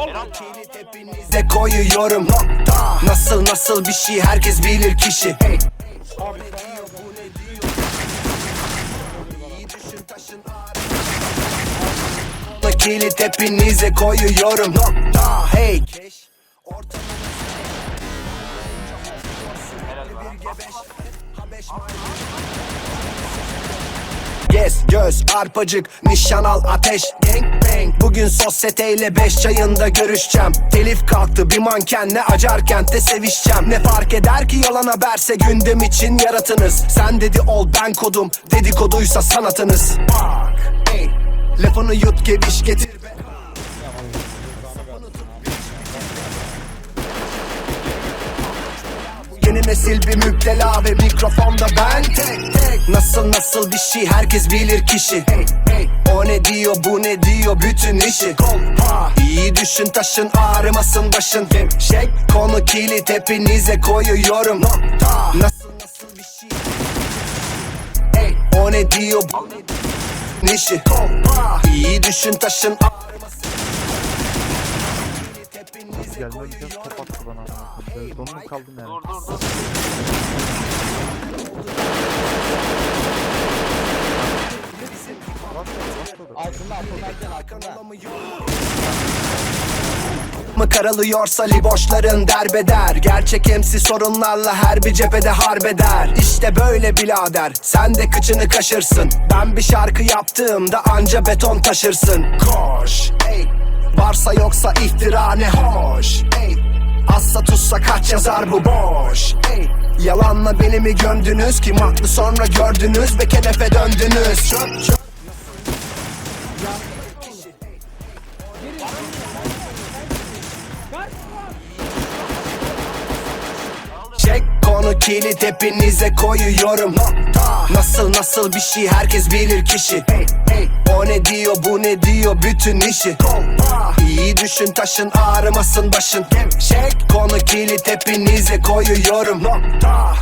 Kilit hepinize koyuyorum. Nasıl nasıl bir şey herkes bilir kişi. Kilit hepinize koyuyorum. Hey. Keş Yes göz arpacık nişan al ateş. Bang bang Bugün sosyeteyle beş çayında görüşeceğim. Telif kalktı bir mankenle acar kentte sevişeceğim. Ne fark eder ki yalan haberse gündem için yaratınız. Sen dedi ol ben kodum. Dedikoduysa sanatınız. Bak ey Lafını yut geviş getir Yeni nesil bir müptela ve mikrofonda ben. Tek tek Nasıl nasıl bir şey herkes bilir kişi. O ne diyor bu ne diyor bütün işi. İyi düşün taşın ağrımasın başın. Gevşek konu kilit hepinize koyuyorum. Nasıl nasıl bir şey. O ne diyor bu ne diyor işi. İyi düşün taşın ağrımasın Gelmeyeceğiz koyuyorum top attı bana. Ben donum kaldım yani. Dur dur dur. mı karalıyorsa liboşların derbeder Gerçek emsi sorunlarla her bir cephede harbeder İşte böyle bilader sen de kıçını kaşırsın Ben bir şarkı yaptığımda anca beton taşırsın Koş ey Varsa yoksa iftira ne hoş ey. Assa tutsa kaç yazar bu boş Yalanla beni mi gömdünüz ki? Maklı sonra gördünüz ve kenefe döndünüz. Çek konu kilit hepinize koyuyorum. Nasıl nasıl bir şey herkes bilir kişi. Hey, hey. Ne diyor bu ne diyor? Bütün işi. İyi düşün taşın ağrımasın başın. Çek konu kilit hepinize koyuyorum. nokta